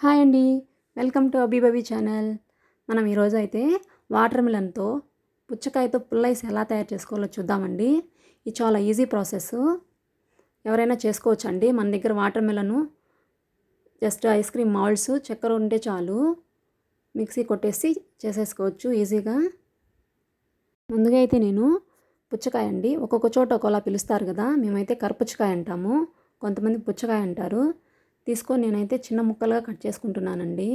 Hi అండి. Welcome to Abibabi channel. మనం ఈరోజు అయితే వాటర్ మిలన్తో పుచ్చకాయతో పుల్లైస్ ఎలా తయారు చేసుకోవాలో చూద్దామండి. ఇది చాలా ఈజీ ప్రాసెస్. ఎవరైనా చేసుకోవచ్చండి. మన దగ్గర వాటర్ మిలను జస్ట్ ఐస్ క్రీమ్ మాల్ట్స్ చక్కెర ఉంటే చాలు. మిక్సీ కొట్టేసి చేసేసుకోవచ్చు ఈజీగా. ముందుగా అయితే నేను పుచ్చకాయ అండి. ఒక్కొక్క చోట ఒకలా పిలుస్తారు కదా. మేమైతే కరపుచ్చకాయ అంటాము. కొంతమంది పుచ్చకాయ అంటారు. తీసుకొని నేనైతే చిన్న ముక్కలుగా కట్ చేసుకుంటున్నానండి.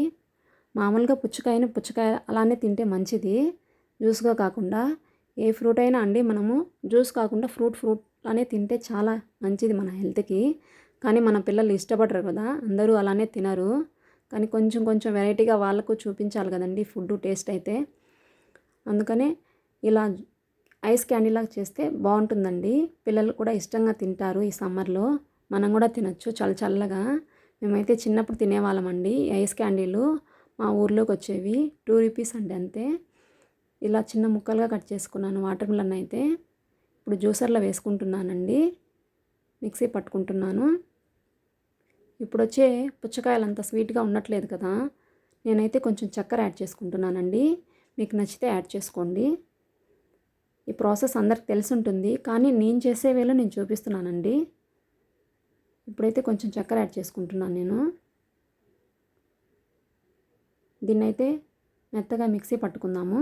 మామూలుగా పుచ్చకాయని పుచ్చకాయ అలానే తింటే మంచిది. జ్యూస్గా కాకుండా ఏ ఫ్రూట్ అయినా అండి మనము జ్యూస్ కాకుండా ఫ్రూట్ ఫ్రూట్ అలానే తింటే చాలా మంచిది మన హెల్త్కి. కానీ మన పిల్లలు ఇష్టపడరు కదా అందరూ అలానే తినరు. కానీ కొంచెం కొంచెం వెరైటీగా వాళ్ళకు చూపించాలి కదండి ఫుడ్ టేస్ట్ అయితే. అందుకనే ఇలా ఐస్ క్యాండీలాగా చేస్తే బాగుంటుందండి. పిల్లలు కూడా ఇష్టంగా తింటారు ఈ సమ్మర్లో. మనం కూడా తినచ్చు చల్ల చల్లగా. మేమైతే చిన్నప్పుడు తినేవాళ్ళమండి ఐస్ క్యాండీలు మా ఊర్లోకి వచ్చేవి టూ రూపీస్ అండి అంతే. ఇలా చిన్న ముక్కలుగా కట్ చేసుకున్నాను. వాటర్ మిలన్ అయితే ఇప్పుడు జ్యూసర్లో వేసుకుంటున్నానండి. మిక్సీ పట్టుకుంటున్నాను. ఇప్పుడు వచ్చే పుచ్చకాయలు అంత స్వీట్గా ఉండట్లేదు కదా. నేనైతే కొంచెం చక్కెర యాడ్ చేసుకుంటున్నానండి. మీకు నచ్చితే యాడ్ చేసుకోండి. ఈ ప్రాసెస్ అందరికి తెలిసి ఉంటుంది కానీ నేను చేసే వేలో నేను చూపిస్తున్నానండి. ఇప్పుడైతే కొంచెం చక్కెర యాడ్ చేసుకుంటున్నాను నేను. దీన్నైతే మెత్తగా మిక్సీ పట్టుకుందాము.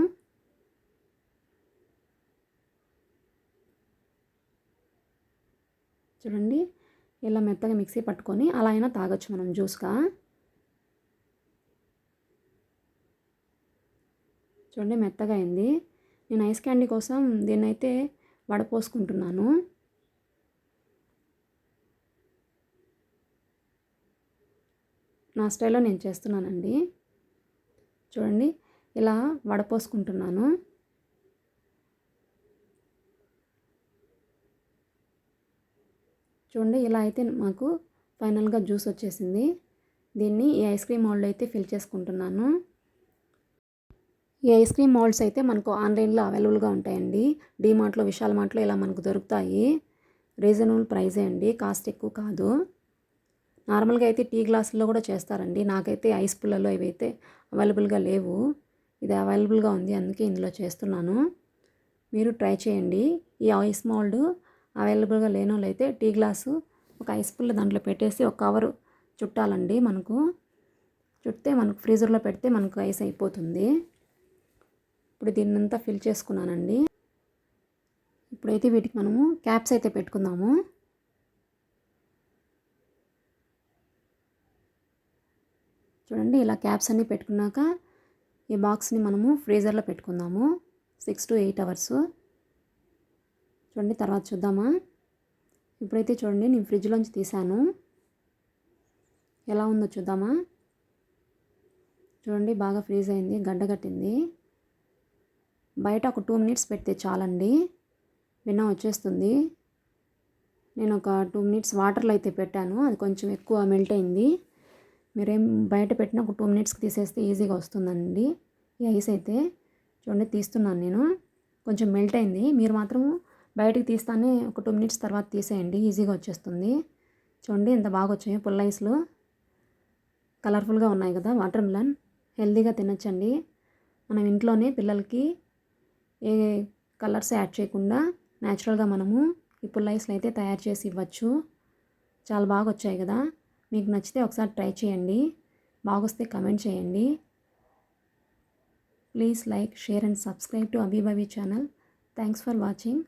చూడండి ఇలా మెత్తగా మిక్సీ పట్టుకొని అలా అయినా తాగొచ్చు మనం జ్యూస్గా. చూడండి మెత్తగా అయింది. నేను ఐస్ క్యాండీ కోసం దీన్నైతే వడపోసుకుంటున్నాను. నా స్టైల్లో నేను చేస్తున్నానండి. చూడండి ఇలా వడపోసుకుంటున్నాను. చూడండి ఇలా అయితే మాకు ఫైనల్గా జ్యూస్ వచ్చేసింది. దీన్ని ఈ ఐస్ క్రీమ్ మోల్డ్ అయితే ఫిల్ చేసుకుంటున్నాను. ఈ ఐస్ క్రీమ్ మోల్డ్స్ అయితే మనకు ఆన్లైన్లో అవైలబుల్గా ఉంటాయండి. డీమార్ట్లో విశాల్ మార్ట్లో ఇలా మనకు దొరుకుతాయి. రీజనబుల్ ప్రైజే అండి కాస్ట్ ఎక్కువ కాదు. నార్మల్గా అయితే టీ గ్లాసుల్లో కూడా చేస్తారండి. నాకైతే ఐస్ పుల్లలో ఇవైతే అవైలబుల్గా లేవు. ఇది అవైలబుల్గా ఉంది. అందుకే ఇందులో చేస్తున్నాను. మీరు ట్రై చేయండి. ఈ ఐస్ మోల్డ్ అవైలబుల్గా లేని అయితే టీ గ్లాసు ఒక ఐస్ పుల్ల దాంట్లో పెట్టేసి ఒక కవరు చుట్టాలండి మనకు. చుట్టే మనకు ఫ్రీజర్లో పెడితే మనకు ఐస్ అయిపోతుంది. ఇప్పుడు దీన్నంతా ఫిల్ చేసుకున్నానండి. ఇప్పుడైతే వీటికి మనము క్యాప్స్ అయితే పెట్టుకుందాము. చూడండి ఇలా క్యాప్స్ అన్నీ పెట్టుకున్నాక ఈ బాక్స్ని మనము ఫ్రీజర్లో పెట్టుకుందాము. Six to eight hours. చూడండి తర్వాత చూద్దామా? ఇప్పుడైతే చూడండి నేను ఫ్రిడ్జ్లోంచి తీసాను ఎలా ఉందో చూద్దామా? చూడండి బాగా ఫ్రీజ్ అయింది గడ్డ కట్టింది. బయట ఒక టూ మినిట్స్ పెడితే చాలండి. విన్న వచ్చేస్తుంది. నేను ఒక టూ మినిట్స్ వాటర్లో అయితే పెట్టాను అది కొంచెం ఎక్కువ మెల్ట్ అయింది. మీరేం బయట పెట్టిన ఒక టూ మినిట్స్కి తీసేస్తే ఈజీగా వస్తుందండి. ఈ ఐస్ అయితే చూడండి తీస్తున్నాను నేను. కొంచెం మెల్ట్ అయింది. మీరు మాత్రం బయటకు తీస్తానే ఒక టూ మినిట్స్ తర్వాత తీసేయండి. ఈజీగా వచ్చేస్తుంది. చూడండి ఎంత బాగా వచ్చాయో పుల్ల ఐస్లు. కలర్ఫుల్గా ఉన్నాయి కదా వాటర్ మిలన్. హెల్తీగా తినచ్చండి. మనం ఇంట్లోనే పిల్లలకి ఏ కలర్స్ యాడ్ చేయకుండా న్యాచురల్గా మనము ఈ పుల్ల ఐస్లు అయితే తయారు చేసి ఇవ్వచ్చు. చాలా బాగా వచ్చాయి కదా. మీకు నచ్చితే ఒకసారి ట్రై చేయండి. బాగొస్తే కమెంట్ చేయండి. Please like share and subscribe to Abibabi channel thanks for watching